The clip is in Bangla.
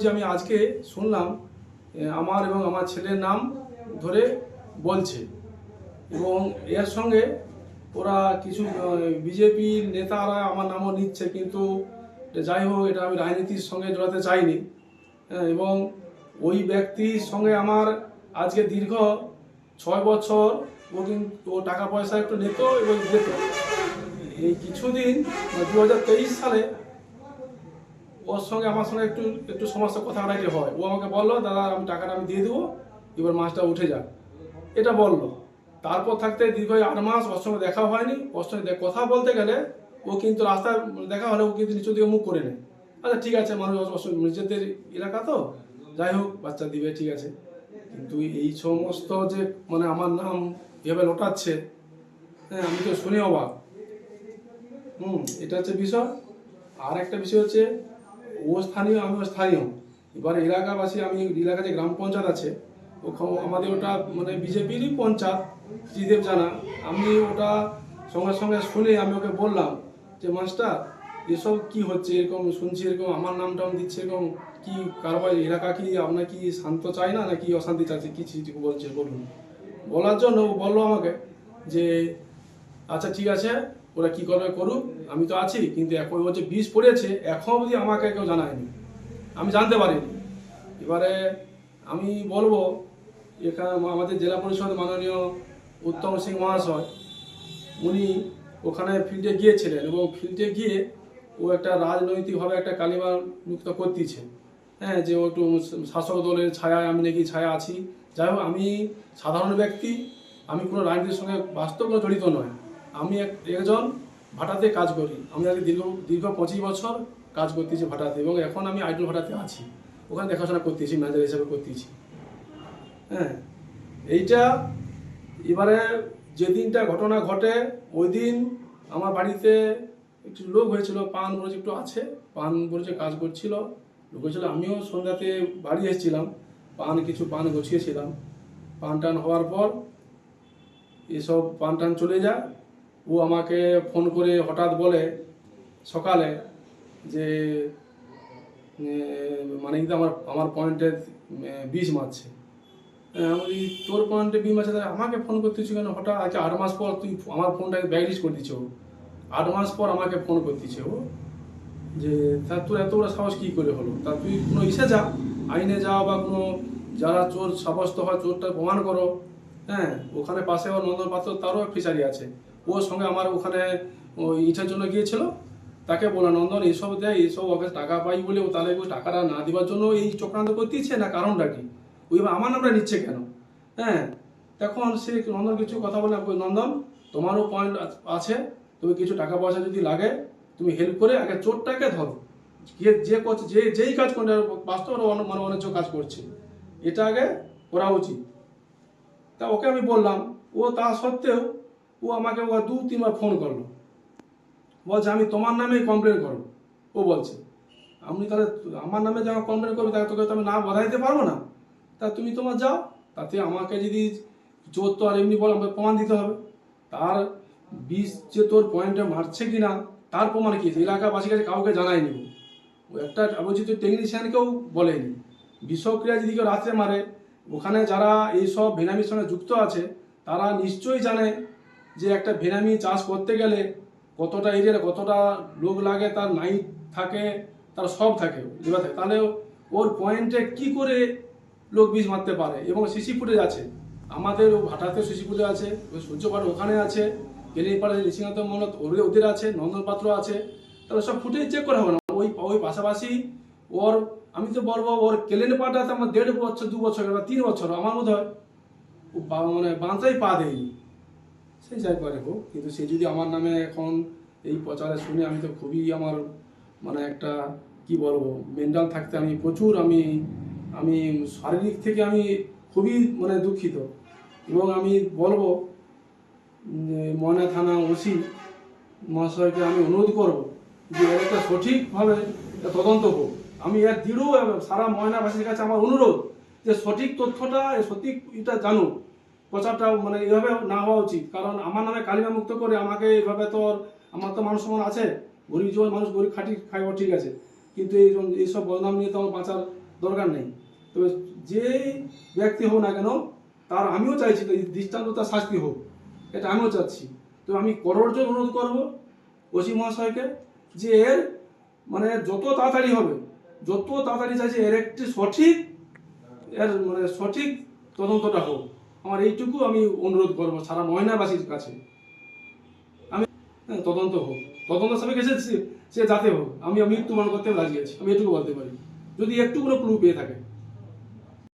যে আমি আজকে শুনলাম আমার এবং আমার ছেলের নাম ধরে বলছে। এবং এর সঙ্গে ওরা কিছু বিজেপির নেতারা আমার নামও নিচ্ছে, কিন্তু যাই হোক, এটা আমি রাজনীতির সঙ্গে জড়াতে চাইনি। এবং ওই ব্যক্তির সঙ্গে আমার আজকে দীর্ঘ ছয় বছর ও কিন্তু টাকা পয়সা একটু নিত এবং যেত এই কিছুদিন দু হাজার তেইশ সালে ওর সঙ্গে আমার সঙ্গে একটু একটু সমস্যা কথা কাটাকাটি হয়। ও আমাকে বলল, দাদা, আমি টাকাটা আমি দিয়ে দেবো, এবার মাছটা উঠে যাক। এটা বলল। তারপর থাকতে দীর্ঘ আট মাস ওর সঙ্গে দেখা হয়নি। ওর সঙ্গে কথা বলতে গেলে ও কিন্তু রাস্তায় দেখা হলে ও কিন্তু নিচু দিকে মুখ করে নেয়। আচ্ছা ঠিক আছে, মানুষ নিজেদের এলাকা তো। যাই হোক, বাচ্চা দিবে, ঠিক আছে। কিন্তু এই সমস্ত যে মানে আমার নাম এভাবে লোটাচ্ছে হ্যাঁ আমি তো শুনে অবাক। হুম, এটা হচ্ছে বিষয়। আর একটা বিষয় হচ্ছে ও স্থানীয়, আমিও স্থানীয় এবার এলাকাবাসী, আমি এলাকা যে গ্রাম পঞ্চায়েত আছে, ওখানে আমাদের ওটা মানে বিজেপিরই পঞ্চায়েত, শ্রীদেব জানা। আমি ওটা সঙ্গে সঙ্গে শুনে আমি ওকে বললাম যে, মাস্টার, এসব কি হচ্ছে? এরকম শুনছি, এরকম আমার নাম টাম দিচ্ছে, এরকম কি কারবার? এলাকা কি আপনার কি শান্ত চাই না? নাকি অশান্তি চাইছে? কি বলছে, বলুন। বলার জন্য বলল আমাকে যে আচ্ছা ঠিক আছে ওরা কি করবে করুক, আমি তো আছি, কিন্তু এখন যে বিষ পড়েছে, এখন অবধি আমাকে কেউ জানায়নি। আমি জানতে পারিনি। এবারে আমি বলব, এখানে আমাদের জেলা পরিষদ মাননীয় উত্তম সিং মহাশয়, উনি ওখানে ফিল্ডে গিয়েছিলেন এবং ফিল্ডে গিয়ে ও একটা রাজনৈতিকভাবে একটা কালিমা মুক্ত করতেছে। হ্যাঁ যে ও একটু শাসক দলের ছায়ায়, আমি নাকি ছায়া আছি। যাই হোক, আমি সাধারণ ব্যক্তি, আমি কোনো রাজনীতির সঙ্গে বাস্তব জড়িত নয়। আমি একজন ভাটাতে কাজ করি। আমি আগে দীর্ঘ দীর্ঘ পঁচিশ বছর কাজ করতেছি ভাটাতে এবং এখন আমি আইডল ভাটাতে আছি। ওখানে দেখাশোনা করতেছি ম্যানেজার হিসেবে করতেছি। হ্যাঁ এইটা এবারে যেদিনটা ঘটনা ঘটে ওই দিন আমার বাড়িতে একটু লোক হয়েছিল, পান বরজ একটু আছে, পান বরজে কাজ করছিল। লোক হয়েছিল, আমিও সন্ধ্যাতে বাড়ি এসেছিলাম, পান কিছু পান গুছিয়েছিলাম। পান টান হওয়ার পর এসব পান টান চলে যায় ও আমাকে ফোন করে হঠাৎ বলে সকালে যে মানে কিন্তু আমার আমার পয়েন্টে বিষ মারছে। আমি তোর পয়েন্টে বিষ মারছে, তাহলে আমাকে ফোন করতেছি কেন? হঠাৎ আজকে আট মাস পর তুই আমার ফোনটাকে ব্যাকলিস্ট করে দিচ্ছ আট মাস পর আমাকে ফোন করতেছে ও, যে, তা তোর এত বড় সাহস কী করে হলো? তা তুই কোনো ইসে যা, আইনে যা বা কোনো যারা চোর সাব্যস্ত হয় চোরটা প্রমাণ করো। হ্যাঁ ওখানে পাশে ওর নন্দন পাত্র তারও ফিচারি আছে। ওর সঙ্গে আমার ওখানে ইটের জন্য গিয়েছিল। তাকে বলে নন্দন এইসব দেয় এইসব ওকে টাকা পাই বলে ও তাহলে ওই টাকাটা না দেওয়ার জন্য এই চক্রান্ত করতেছে না কারণটা কি? ওই আমার নামটা নিচ্ছে কেন? হ্যাঁ তখন সে নন্দন কিছু কথা বলে নন্দন, তোমারও পয়েন্ট আছে তুমি কিছু টাকা পয়সা যদি লাগে, তুমি হেল্প করে আগে চোরটাকে ধরো। যে যে করছে, যে, যেই কাজ করে, বাস্তব মানে অনেক কাজ করছে। এটা আগে করা উচিত। তা ওকে আমি বললাম, ও তা সত্ত্বেও ও আমাকে ও দু, তিনবার ফোন করল। বলছে, আমি তোমার নামেই কমপ্লেন করব। ও বলছে আমি তাহলে আমার নামে যখন কমপ্লেন করবি, তাহলে তোকে তো আমি না বাধাইতে পারব না। তা তুমি তোমার যাও, তাতে আমাকে যদি জোর তো আর এমনি বল, আমাকে প্রমাণ দিতে হবে। তার বিষ যে তোর পয়েন্টে মারছে কি না তার প্রমাণ কি? এলাকাবাসীর কাছে কাউকে জানায়নি ও। একটা আলোচিত টেকনিশিয়ানকেও বলেনি। বিষক্রিয়া যদি কেউ রাত্রে মারে, ওখানে যারা এইসব ভেনামির সঙ্গে যুক্ত আছে, তারা নিশ্চয়ই জানে যে একটা ভেনামি চাষ করতে গেলে কতটা এরিয়ার, কতটা লোক লাগে, তার নাইট থাকে, তার সব থাকে লেবার থাকে। তাহলে ওর পয়েন্টে কি করে লোক বীজ মারতে পারে? এবং সিসি ফুটেজ আছে। আমাদের ভাটাতে সিসি ফুটেজ আছে ওই সূর্যপাট ওখানে আছে গেলিপাড়া নিশিনাথ মনত ওদের ওদের আছে, নন্দন পাত্র আছে। তাহলে সব ফুটেজ চেক করা হবে না। ওই ওই পাশাপাশি ওর, আমি তো বলব, ওর কেলেন পাটাতে আমার দেড় বছর, দু বছর, বা তিন বছর আমার মনে হয় মানে বাঁচাই পা দেয়নি। সে যাই পারে হোক, কিন্তু সে যদি আমার নামে এখন এই প্রচারে শুনে আমি তো খুবই আমার মানে একটা, কি বলব মেন্টাল থাকতে আমি প্রচুর আমি আমি শারীরিক থেকে আমি খুবই মানে দুঃখিত। এবং আমি বলব ময়না থানা ওসি মহাশয়কে আমি অনুরোধ করব যে এর একটা সঠিকভাবে তদন্ত হোক। আমি এর দৃঢ় সারা ময়নাবাসীর কাছে আমার অনুরোধ যে সঠিক তথ্যটা, সঠিক এটা জানুক। প্রচারটা মানে এইভাবে না হওয়া উচিত। কারণ আমার নামে কালিমা মুক্ত করে আমাকে এইভাবে তো আমার তো মানুষ সমান আছে, গরিব জীবন মানুষ গরিব খাটি খাইব, ঠিক আছে। কিন্তু এই এইসব বদনাম নিয়ে তো আমার বাঁচার দরকার নেই। তবে যে ব্যক্তি হোক না কেন, তার আমিও চাইছি দৃষ্টান্ত, তার শাস্তি হোক। এটা আমিও চাচ্ছি। তো আমি করজোর অনুরোধ করব ওসি মহাশয়কে যে এর মানে যত তাড়াতাড়ি হবে, যত তাড়াতাড়ি চাইছে এর একটি সঠিক, এর মানে সঠিক তদন্তটা হোক। আমার এইটুকু আমি অনুরোধ করব সারা ময়নাবাসীর কাছে। আমি হ্যাঁ, তদন্ত হোক। তদন্ত সাপেক্ষে সে সে যাতে হোক। আমি আমি মৃত্যুবরণ করতে রাজি আছি। আমি এটুকু বলতে পারি। যদি একটু কোনো ক্লু পেয়ে থাকে।